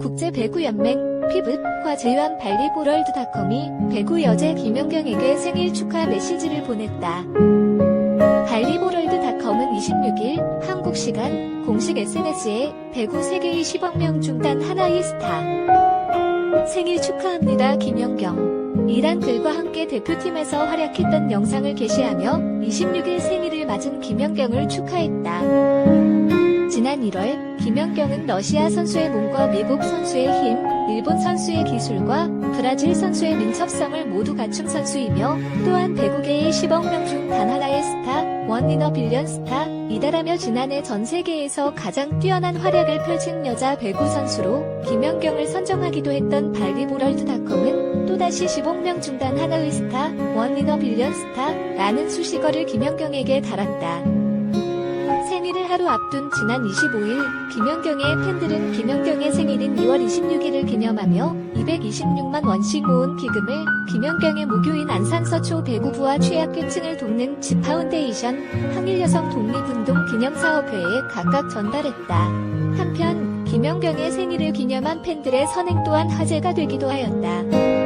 국제 배구 연맹 피붓과 제휴한 발리보럴드닷컴이 배구 여제 김연경에게 생일 축하 메시지를 보냈다. 발리보럴드닷컴은 26일 한국 시간 공식 SNS에 배구 세계 20억 명 중 단 하나의 스타 생일 축하합니다 김연경 이란 글과 함께 대표팀에서 활약했던 영상을 게시하며 26일 생일을 맞은 김연경을 축하했다. 지난 1월 김연경은 러시아 선수의 몸과 미국 선수의 힘, 일본 선수의 기술과 브라질 선수의 민첩성을 모두 갖춘 선수이며 또한 배구계의 10억 명 중 단 하나의 스타, 원리너 빌리언 스타, 이다라며 지난해 전 세계에서 가장 뛰어난 활약을 펼친 여자 배구 선수로 김연경을 선정하기도 했던 발리보럴드닷컴은 또다시 10억 명 중 단 하나의 스타, 원리너 빌리언 스타라는 수식어를 김연경에게 달았다. 생일을 하루 앞둔 지난 25일 김연경의 팬들은 김연경의 생일인 2월 26일을 기념하며 226만 원씩 모은 기금을 김연경의 무교인 안산서초 대구부와 취약계층을 돕는 지파운데이션 항일여성 독립운동 기념사업회에 각각 전달했다. 한편 김연경의 생일을 기념한 팬들의 선행 또한 화제가 되기도 하였다.